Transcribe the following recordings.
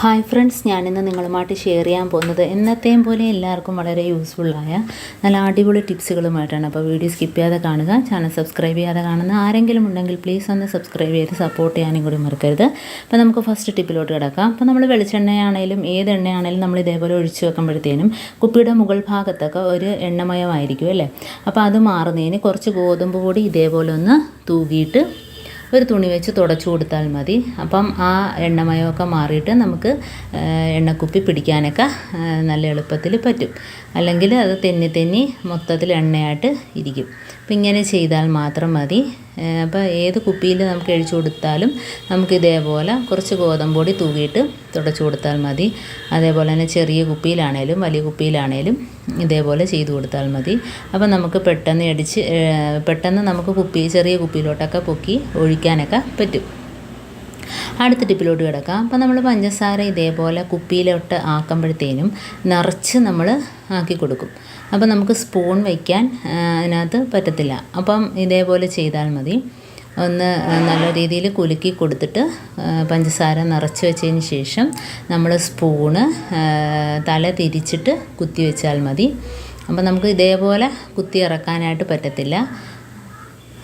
Hi friends ഞാനിന്ന് നിങ്ങളുമായിട്ട് share ചെയ്യാൻ പോകുന്നത് എന്നത്തെയും പോലെ എല്ലാവർക്കും വളരെ യൂസ്ഫുള്ളായ നല്ല അടിപൊളി ടിപ്സുകളുമായിട്ടാണ് അപ്പോൾ വീഡിയോ സ്കിപ്പ് ചെയ്യാതെ കാണുക ചാനൽ സബ്സ്ക്രൈബ് ചെയ്യാതെ കാണുന്ന ആരെങ്കിലും ഉണ്ടെങ്കിൽ പ്ലീസ് ഒന്ന് സബ്സ്ക്രൈബ് ചെയ്ത് സപ്പോർട്ട് ചെയ്യാനും കൂടി മറക്കരുത്. അപ്പോൾ നമുക്ക് ഫസ്റ്റ് ടിപ്പിലോട്ട് കിടക്കാം. അപ്പോൾ നമ്മൾ വെളിച്ചെണ്ണയാണേലും ഏത് എണ്ണയാണേലും നമ്മൾ ഇതേപോലെ ഒഴിച്ചു വെക്കുമ്പോഴത്തേനും കുപ്പിയുടെ മുകൾ ഭാഗത്തൊക്കെ ഒരു എണ്ണമയമായിരിക്കും അല്ലേ? അപ്പോൾ അത് മാറുന്നതിന് കുറച്ച് ഗോതമ്പ് പൊടി ഇതേപോലെ ഒന്ന് തൂകിയിട്ട് ഒരു തുണി വെച്ച് തുടച്ചു കൊടുത്താൽ മതി. അപ്പം ആ എണ്ണമയമൊക്കെ മാറിയിട്ട് നമുക്ക് എണ്ണക്കുപ്പി പിടിക്കാനൊക്കെ നല്ല എളുപ്പത്തിൽ പറ്റും. അല്ലെങ്കിൽ അത് തെന്നി തെന്നി മൊത്തത്തിൽ എണ്ണയായിട്ട് ഇരിക്കും. അപ്പം ഇങ്ങനെ ചെയ്താൽ മാത്രം മതി. അപ്പോൾ ഏത് കുപ്പിയിൽ നമുക്ക് അഴിച്ചു കൊടുത്താലും നമുക്ക് ഇതേപോലെ കുറച്ച് ഗോതമ്പ് പൊടി തൂകിയിട്ട് തുടച്ചു കൊടുത്താൽ മതി. അതേപോലെ തന്നെ ചെറിയ കുപ്പിയിലാണേലും വലിയ കുപ്പിയിലാണേലും ഇതേപോലെ ചെയ്തു കൊടുത്താൽ മതി. അപ്പോൾ നമുക്ക് പെട്ടെന്ന് അടിച്ച് പെട്ടെന്ന് നമുക്ക് കുപ്പി ചെറിയ കുപ്പിയിലോട്ടൊക്കെ പൊക്കി ഒഴിക്കാനൊക്കെ പറ്റും. അടുത്ത ടിപ്പിലോട്ട് കിടക്കാം. അപ്പോൾ നമ്മൾ പഞ്ചസാര ഇതേപോലെ കുപ്പിയിലോട്ട് ആക്കുമ്പോഴത്തേനും നിറച്ച് നമ്മൾ ആക്കി കൊടുക്കും. അപ്പോൾ നമുക്ക് സ്പൂൺ വയ്ക്കാൻ അതിനകത്ത് പറ്റത്തില്ല. അപ്പം ഇതേപോലെ ചെയ്താൽ മതി. ഒന്ന് നല്ല രീതിയിൽ കുലുക്കി കൊടുത്തിട്ട് പഞ്ചസാര നിറച്ച് വെച്ചതിന് ശേഷം നമ്മൾ സ്പൂണ് തല തിരിച്ചിട്ട് കുത്തി വെച്ചാൽ മതി. അപ്പം നമുക്ക് ഇതേപോലെ കുത്തി ഇറക്കാനായിട്ട് പറ്റത്തില്ല.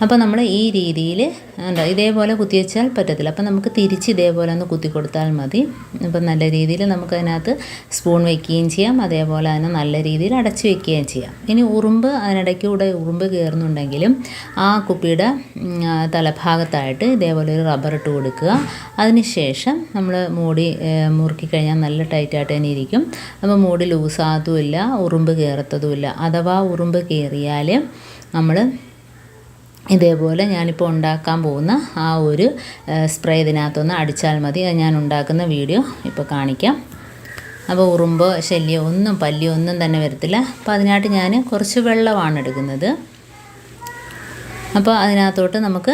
അപ്പോൾ നമ്മൾ ഈ രീതിയിൽ എന്താ ഇതേപോലെ കുത്തി വെച്ചാൽ പറ്റത്തില്ല. അപ്പോൾ നമുക്ക് തിരിച്ച് ഇതേപോലെ ഒന്ന് കുത്തി കൊടുത്താൽ മതി. അപ്പം നല്ല രീതിയിൽ നമുക്കതിനകത്ത് സ്പൂൺ വയ്ക്കുകയും ചെയ്യാം. അതേപോലെ തന്നെ നല്ല രീതിയിൽ അടച്ചു വെക്കുകയും ചെയ്യാം. ഇനി ഉറുമ്പ് അതിനിടയ്ക്കൂടെ ഉറുമ്പ് കയറുന്നുണ്ടെങ്കിലും ആ കുപ്പിയുടെ തലഭാഗത്തായിട്ട് ഇതേപോലെ ഒരു റബ്ബർ ഇട്ട് കൊടുക്കുക. അതിനുശേഷം നമ്മൾ മൂടി മുറുക്കി കഴിഞ്ഞാൽ നല്ല ടൈറ്റായിട്ട് തന്നെ ഇരിക്കും. അപ്പോൾ മൂടി ലൂസാകത്തുമില്ല ഉറുമ്പ് കയറത്തതുമില്ല അഥവാ ഉറുമ്പ് കയറിയാൽ നമ്മൾ ഇതേപോലെ ഞാനിപ്പോൾ ഉണ്ടാക്കാൻ പോകുന്ന ആ ഒരു സ്പ്രേ ഇതിനകത്തൊന്ന് അടിച്ചാൽ മതി. ഞാൻ ഉണ്ടാക്കുന്ന വീഡിയോ ഇപ്പോൾ കാണിക്കാം. അപ്പോൾ ഉറുമ്പോ ശല്യം ഒന്നും പല്ലിയോ ഒന്നും തന്നെ വരത്തില്ല. അപ്പോൾ അതിനായിട്ട് ഞാൻ കുറച്ച് വെള്ളമാണ് എടുക്കുന്നത്. അപ്പോൾ അതിനകത്തോട്ട് നമുക്ക്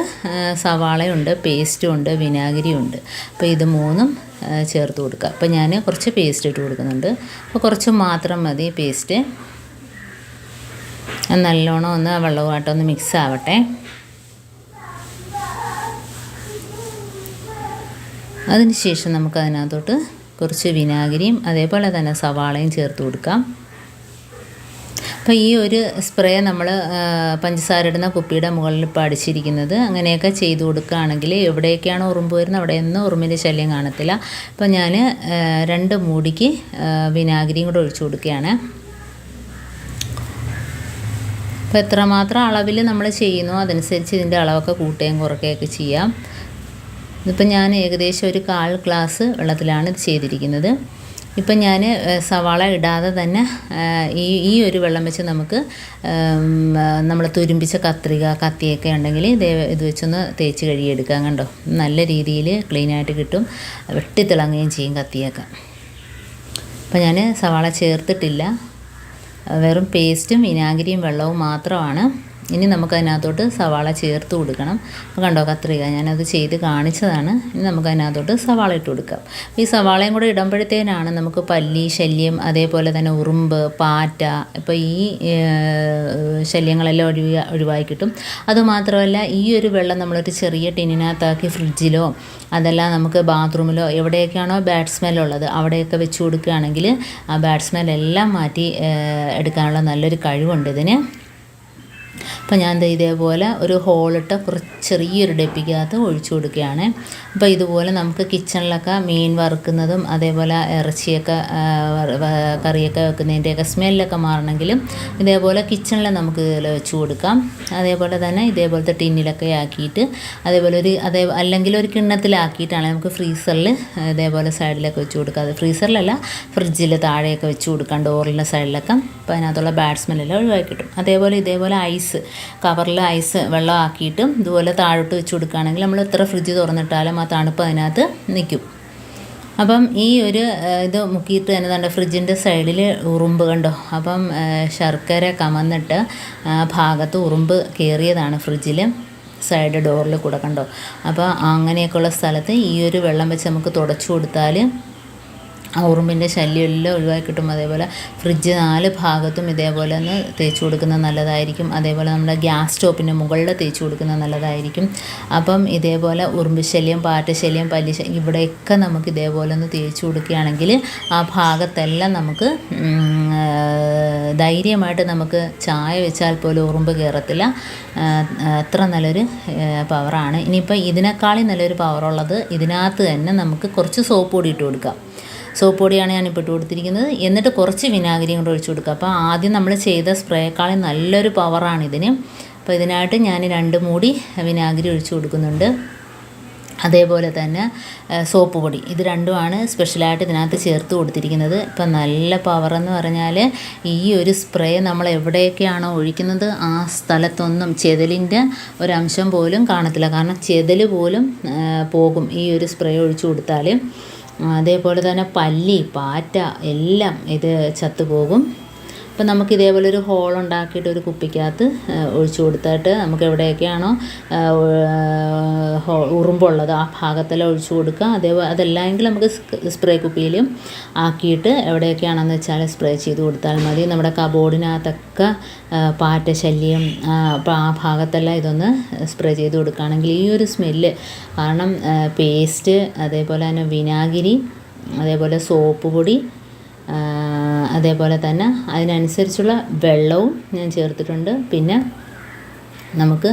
സവാളയുണ്ട് പേസ്റ്റും ഉണ്ട് വിനാഗിരിയും ഉണ്ട്. അപ്പോൾ ഇത് മൂന്നും ചേർത്ത് കൊടുക്കുക. അപ്പോൾ ഞാൻ കുറച്ച് പേസ്റ്റ് ഇട്ട് കൊടുക്കുന്നുണ്ട്. അപ്പോൾ കുറച്ച് മാത്രം മതി പേസ്റ്റ് നല്ലോണം ഒന്ന് വെള്ളവുമായിട്ട് വെള്ളവുമായിട്ടൊന്ന് മിക്സ് ആവട്ടെ. അതിനുശേഷം നമുക്ക് അതിനകത്തോട്ട് കുറച്ച് വിനാഗിരിയും അതേപോലെ തന്നെ സവാളയും ചേർത്ത് കൊടുക്കാം. അപ്പോൾ ഈ ഒരു സ്പ്രേ നമ്മൾ പഞ്ചസാര ഇടുന്ന കുപ്പിയുടെ മുകളിൽ ഇപ്പോൾ അടിച്ചിരിക്കുന്നത് അങ്ങനെയൊക്കെ ചെയ്ത് കൊടുക്കുകയാണെങ്കിൽ എവിടെയൊക്കെയാണോ ഉറുമ്പ് വരുന്നത്? അവിടെയൊന്നും ഉറുമ്പിന്റെ ശല്യം കാണത്തില്ല. അപ്പോൾ ഞാൻ രണ്ട് മൂടിക്ക് വിനാഗിരിയും കൂടെ ഒഴിച്ചു കൊടുക്കുകയാണ്. അപ്പോൾ എത്രമാത്രം അളവിൽ നമ്മൾ ചെയ്യുന്നോ അതനുസരിച്ച് ഇതിന്റെ അളവൊക്കെ കൂട്ടുകയും കുറയ്ക്കുകയൊക്കെ ചെയ്യാം. ഇതിപ്പോൾ ഞാൻ ഏകദേശം ഒരു കാൽ ഗ്ലാസ് വെള്ളത്തിലാണ് ഇത് ചെയ്തിരിക്കുന്നത്. ഇപ്പം ഞാൻ സവാള ഇടാതെ തന്നെ ഈ ഈ ഒരു വെള്ളം വെച്ച് നമുക്ക് നമ്മൾ തുരുമ്പിച്ച കത്രിക കത്തിയൊക്കെ ഉണ്ടെങ്കിൽ ഇത് ഇത് വെച്ചൊന്ന് തേച്ച് കഴുകിയെടുക്കാം കണ്ടോ? നല്ല രീതിയിൽ ക്ലീനായിട്ട് കിട്ടും. വെട്ടിത്തിളങ്ങുകയും ചെയ്യും കത്തിയൊക്കെ. അപ്പം ഞാൻ സവാള ചേർത്തിട്ടില്ല. വെറും പേസ്റ്റും വിനാഗിരിയും വെള്ളവും മാത്രമാണ്. ഇനി നമുക്കതിനകത്തോട്ട് സവാള ചേർത്ത് കൊടുക്കണം. അപ്പോൾ കണ്ടോ കത്രിക ഞാനത് ചെയ്ത് കാണിച്ചതാണ്. ഇനി നമുക്കതിനകത്തോട്ട് സവാള ഇട്ട് കൊടുക്കാം. ഈ സവാളയും കൂടെ ഇടുമ്പോഴത്തേനാണ് നമുക്ക് പല്ലി ശല്യം അതേപോലെ തന്നെ ഉറുമ്പ് പാറ്റ ഇപ്പോൾ ഈ ശല്യങ്ങളെല്ലാം ഒഴിവ ഒഴിവായി കിട്ടും. അതുമാത്രമല്ല ഈ ഒരു വെള്ളം നമ്മളൊരു ചെറിയ ടിന്നിനകത്താക്കി ഫ്രിഡ്ജിലോ അതല്ല നമുക്ക് ബാത്റൂമിലോ എവിടെയൊക്കെയാണോ ബാഡ് സ്മെൽ ഉള്ളത് അവിടെയൊക്കെ വെച്ച് കൊടുക്കുകയാണെങ്കിൽ ആ ബാഡ് സ്മെൽ എല്ലാം മാറ്റി എടുക്കാനുള്ള നല്ലൊരു കഴിവുണ്ട് ഇതിന്. അപ്പോൾ ഞാൻ ഇതേപോലെ ഒരു ഹോളിട്ട് കുറച്ച് ചെറിയൊരു ഡെപ്പിക്കകത്ത് ഒഴിച്ചു കൊടുക്കുകയാണ്. അപ്പോൾ ഇതുപോലെ നമുക്ക് കിച്ചണിലൊക്കെ മീൻ വറുക്കുന്നതും അതേപോലെ ഇറച്ചിയൊക്കെ കറിയൊക്കെ വെക്കുന്നതിന്റെയൊക്കെ സ്മെല്ലൊക്കെ മാറണമെങ്കിലും ഇതേപോലെ കിച്ചണിൽ നമുക്ക് ഇതിൽ വെച്ച് കൊടുക്കാം. അതേപോലെ തന്നെ ഇതേപോലത്തെ ടിന്നിലൊക്കെ ആക്കിയിട്ട് അതേപോലെ ഒരു അതേ അല്ലെങ്കിൽ ഒരു കിണ്ണത്തിലാക്കിയിട്ടാണ് നമുക്ക് ഫ്രീസറിൽ ഇതേപോലെ സൈഡിലൊക്കെ വെച്ച് കൊടുക്കാം അത് ഫ്രീസറിലല്ല ഫ്രിഡ്ജിൽ താഴെയൊക്കെ വെച്ച് കൊടുക്കാം ഡോറിന്റെ സൈഡിലൊക്കെ. അപ്പോൾ അതിനകത്തുള്ള ബാഡ് സ്മെല്ലെല്ലാം ഒഴിവാക്കി കിട്ടും. അതേപോലെ ഇതേപോലെ ഐസ് കവറിൽ ഐസ് വെള്ളം ആക്കിയിട്ട് ഇതുപോലെ താഴോട്ട് വെച്ച് കൊടുക്കുകയാണെങ്കിൽ നമ്മൾ എത്ര ഫ്രിഡ്ജ് തുറന്നിട്ടാലും ആ തണുപ്പ് അതിനകത്ത് നിൽക്കും. അപ്പം ഈ ഒരു ഇത് മുക്കിയിട്ട് തന്നെ തന്റെ ഫ്രിഡ്ജിന്റെ സൈഡിൽ ഉറുമ്പ് കണ്ടോ? അപ്പം ശർക്കര കമന്നിട്ട് ഭാഗത്ത് ഉറുമ്പ് കയറിയതാണ് ഫ്രിഡ്ജിൽ സൈഡ് ഡോറിൽ കൂടെ കണ്ടോ? അപ്പോൾ അങ്ങനെയൊക്കെയുള്ള സ്ഥലത്ത് ഈ ഒരു വെള്ളം വെച്ച് നമുക്ക് തുടച്ചു കൊടുത്താൽ ആ ഉറുമ്പിന്റെ ശല്യം എല്ലാം ഒഴിവാക്കി കിട്ടും അതേപോലെ ഫ്രിഡ്ജ് നാല് ഭാഗത്തും ഇതേപോലെ ഒന്ന് തേച്ച് കൊടുക്കുന്നത് നല്ലതായിരിക്കും. അതേപോലെ നമ്മുടെ ഗ്യാസ് സ്റ്റോപ്പിന്റെ മുകളിൽ തേച്ച് കൊടുക്കുന്നത് നല്ലതായിരിക്കും. അപ്പം ഇതേപോലെ ഉറുമ്പ് ശല്യം പാറ്റ ശല്യം പല്ലി ശല്യം ഇവിടെയൊക്കെ നമുക്ക് ഇതേപോലെ ഒന്ന് തേച്ച് കൊടുക്കുകയാണെങ്കിൽ ആ ഭാഗത്തെല്ലാം നമുക്ക് ധൈര്യമായിട്ട് നമുക്ക് ചായ വെച്ചാൽ പോലും ഉറുമ്പ് കയറത്തില്ല. അത്ര നല്ലൊരു പവറാണ് ഇനിയിപ്പോൾ ഇതിനേക്കാളും നല്ലൊരു പവറുള്ളത് ഇതിനകത്ത് തന്നെ നമുക്ക് കുറച്ച് സോപ്പ് കൂടി ഇട്ട് കൊടുക്കാം. സോപ്പ് പൊടിയാണ് ഇപ്പോൾ ഇട്ട് കൊടുത്തിരിക്കുന്നത്. എന്നിട്ട് കുറച്ച് വിനാഗിരി കൂടെ ഒഴിച്ചു കൊടുക്കുക. അപ്പോൾ ആദ്യം നമ്മൾ ചെയ്ത സ്പ്രേക്കാളും നല്ലൊരു പവറാണ് ഇതിന്. അപ്പോൾ ഇതിനായിട്ട് ഞാൻ രണ്ട് മൂടി വിനാഗിരി ഒഴിച്ചു കൊടുക്കുന്നുണ്ട്. അതേപോലെ തന്നെ സോപ്പ് പൊടി. ഇത് രണ്ടുമാണ് സ്പെഷ്യലായിട്ട് ഇതിനകത്ത് ചേർത്ത് കൊടുത്തിരിക്കുന്നത്. ഇപ്പം നല്ല പവറെന്ന് പറഞ്ഞാൽ ഈ ഒരു സ്പ്രേ നമ്മൾ എവിടെയൊക്കെയാണോ ഒഴിക്കുന്നത് ആ സ്ഥലത്തൊന്നും ചെതലിന്റെ ഒരംശം പോലും കാണത്തില്ല. കാരണം ചെതൽ പോലും പോകും ഈ ഒരു സ്പ്രേ ഒഴിച്ചു കൊടുത്താൽ അതേപോലെ തന്നെ പല്ലി പാറ്റ എല്ലാം ഇത് ചത്തുപോകും. അപ്പം നമുക്ക് ഇതേപോലെ ഒരു ഹോൾ ഉണ്ടാക്കിയിട്ട് ഒരു കുപ്പിക്കകത്ത് ഒഴിച്ചു കൊടുത്തിട്ട് നമുക്ക് എവിടെയൊക്കെയാണോ ഉറുമ്പുള്ളത് ആ ഭാഗത്തെല്ലാം ഒഴിച്ചു കൊടുക്കുക. അതേപോലെ അതല്ലെങ്കിൽ നമുക്ക് സ്പ്രേ കുപ്പിയിലും ആക്കിയിട്ട് എവിടെയൊക്കെയാണെന്ന് വെച്ചാൽ സ്പ്രേ ചെയ്ത് കൊടുത്താൽ മതി. നമ്മുടെ കബോർഡിനകത്തൊക്കെ പാറ്റ ശല്യം അപ്പോൾ ആ ഭാഗത്തെല്ലാം ഇതൊന്ന് സ്പ്രേ ചെയ്ത് കൊടുക്കുകയാണെങ്കിൽ ഈ ഒരു സ്മെല്ല് കാരണം പേസ്റ്റ് അതേപോലെ തന്നെ വിനാഗിരി അതേപോലെ സോപ്പ് പൊടി അതേപോലെ തന്നെ അതിനനുസരിച്ചുള്ള വെള്ളവും ഞാൻ ചേർത്തിട്ടുണ്ട്. പിന്നെ നമുക്ക്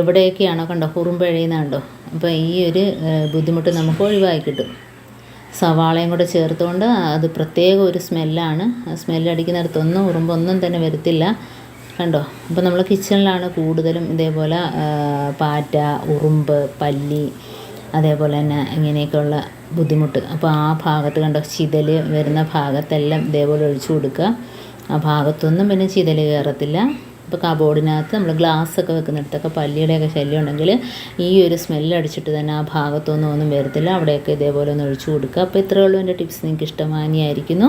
എവിടെയൊക്കെയാണോ കണ്ടോ കുറുമ്പഴയുന്ന കണ്ടോ അപ്പോൾ ഈ ഒരു ബുദ്ധിമുട്ട് നമുക്ക് ഒഴിവാക്കി കിട്ടും. സവാളയും കൂടെ ചേർത്തുകൊണ്ട് അത് പ്രത്യേക ഒരു സ്മെല്ലാണ്. സ്മെല്ലടിക്കുന്നിടത്തൊന്നും ഉറുമ്പൊന്നും തന്നെ വരത്തില്ല. കണ്ടോ? അപ്പോൾ നമ്മൾ കിച്ചണിലാണ് കൂടുതലും ഇതേപോലെ പാറ്റ ഉറുമ്പ് പല്ലി അതേപോലെ തന്നെ ഇങ്ങനെയൊക്കെയുള്ള ബുദ്ധിമുട്ട്. അപ്പോൾ ആ ഭാഗത്ത് കണ്ട ചിതൽ വരുന്ന ഭാഗത്തെല്ലാം ഇതേപോലെ ഒഴിച്ചു കൊടുക്കുക. ആ ഭാഗത്തൊന്നും പിന്നെ ചിതൽ കയറത്തില്ല. ഇപ്പോൾ കബോർഡിനകത്ത് നമ്മൾ ഗ്ലാസ് ഒക്കെ വെക്കുന്നിടത്തൊക്കെ പല്ലിയുടെയൊക്കെ ശല്യം ഉണ്ടെങ്കിൽ ഈ ഒരു സ്മെല്ല് അടിച്ചിട്ട് തന്നെ ആ ഭാഗത്തൊന്നും ഒന്നും വരത്തില്ല. അവിടെയൊക്കെ ഇതേപോലെ ഒന്ന് ഒഴിച്ചു കൊടുക്കുക. അപ്പോൾ ഇത്രയേ ഉള്ളൂ എന്റെ ടിപ്സ് നിങ്ങൾക്ക് ഇഷ്ടമാനിയായിരിക്കുന്നു